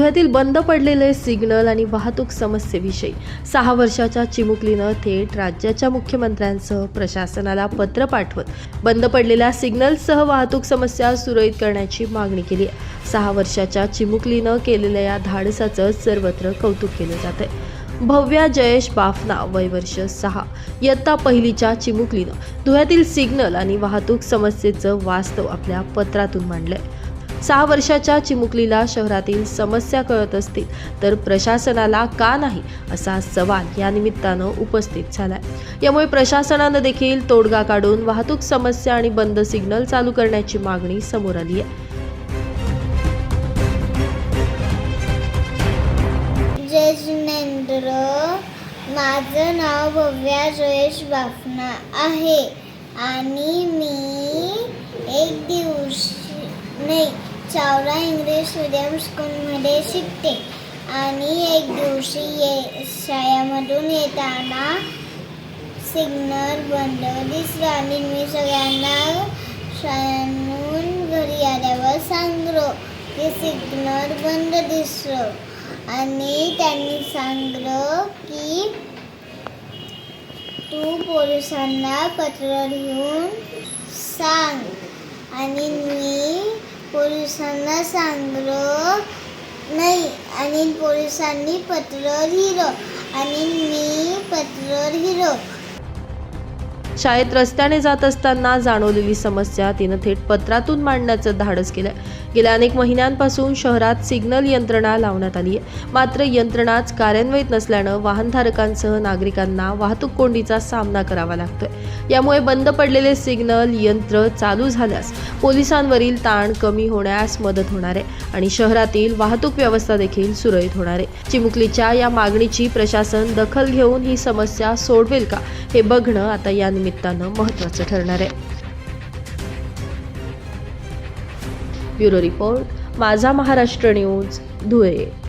धुळ्यातील बंद पडलेले सिग्नल आणि वाहतूक समस्येविषयी सहा वर्षाच्या चिमुकलीनं थेट राज्याच्या मुख्यमंत्र्यांसह प्रशासनाला पत्र पाठवत बंद पडलेल्या सिग्नलसह वाहतूक समस्या सुरळीत करण्याची मागणी केली आहे. सहा वर्षाच्या चिमुकलीनं केलेल्या या धाडसाचं सर्वत्र कौतुक केलं जात आहे भव्या जयेश बाफना वय वर्ष सहा. इयत्ता पहिलीच्या चिमुकलीनं धुळ्यातील सिग्नल आणि वाहतूक समस्येचं वास्तव आपल्या पत्रातून मांडलंय. सहा वर्षाच्या चिमुकलीला शहरातील समस्या कळत असतील तर प्रशासनाला का नाही असा सवाल या निमित्तानं उपस्थित झालाय. यामुळे प्रशासनानं देखील तोडगा काढून वाहतूक समस्या आणि बंद सिग्नल चालू करण्याची मागणी समोर आली आहे. जय जिनेंद्र. माझं नाव भव्या जयेश बाफना आहे. आणि मी एक दिवशी चावला इंग्लिश मीडियम स्कूलमध्ये शिकते. आणि एक दिवशी ये शाळेमधून येताना सिग्नल बंद. दिसलं आणि मी सगळ्यांना शाळेतून घरी आल्यावर सांगलो. की सिग्नल बंद दिसलो. आणि त्यांनी सांगलं की तू पोलिसांना पत्र लिहून सांग. कोणाला सांगलं नाही. आणि पोलिसांनी पत्र लिहिलं आणि मी पत्र लिहिलं. शाळेत रस्त्याने जात असताना जाणवलेली समस्या तिनं थेट पत्रातून मांडण्याचं धाडस केलंय. गेल्या अनेक महिन्यांपासून शहरात सिग्नल यंत्रणा लावण्यात आली आहे. मात्र यंत्रणाच कार्यान्वित नसल्यानं वाहनधारकांसह नागरिकांना वाहतूक कोंडीचा सामना करावा लागतोय. यामुळे बंद पडलेले सिग्नल यंत्र चालू झाल्यास पोलिसांवरील ताण कमी होण्यास मदत होणार आहे आणि शहरातील वाहतूक व्यवस्था देखील सुरळीत होणार आहे. चिमुकलीच्या या मागणीची प्रशासन दखल घेऊन ही समस्या सोडवेल का हे बघणं आता या निमित्तानं महत्त्वाचं ठरणार आहे. ब्युरो रिपोर्ट माझा महाराष्ट्र न्यूज धुळे.